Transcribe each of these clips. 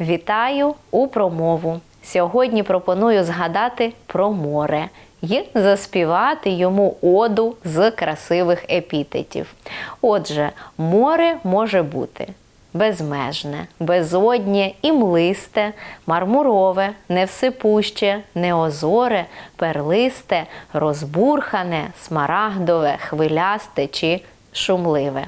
Вітаю у промову. Сьогодні пропоную згадати про море і заспівати йому оду з красивих епітетів. Отже, море може бути безмежне, безоднє і млисте, мармурове, невсипуще, неозоре, перлисте, розбурхане, смарагдове, хвилясте чи шумливе.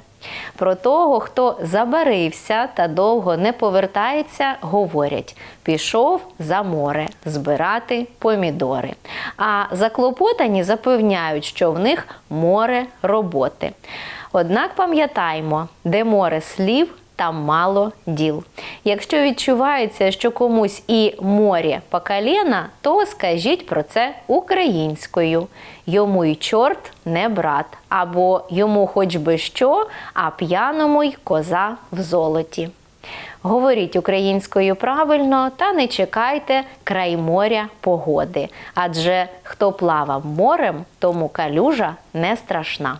Про того, хто забарився та довго не повертається, говорять: пішов за море збирати помідори. А заклопотані запевняють, що в них море роботи. Однак пам'ятаймо, де море слів, там мало діл. Якщо відчувається, що комусь і море по коліна, то скажіть про це українською. Йому й чорт не брат, або йому хоч би що, а п'яному й коза в золоті. Говоріть українською правильно та не чекайте край моря погоди. Адже хто плавав морем, тому калюжа не страшна.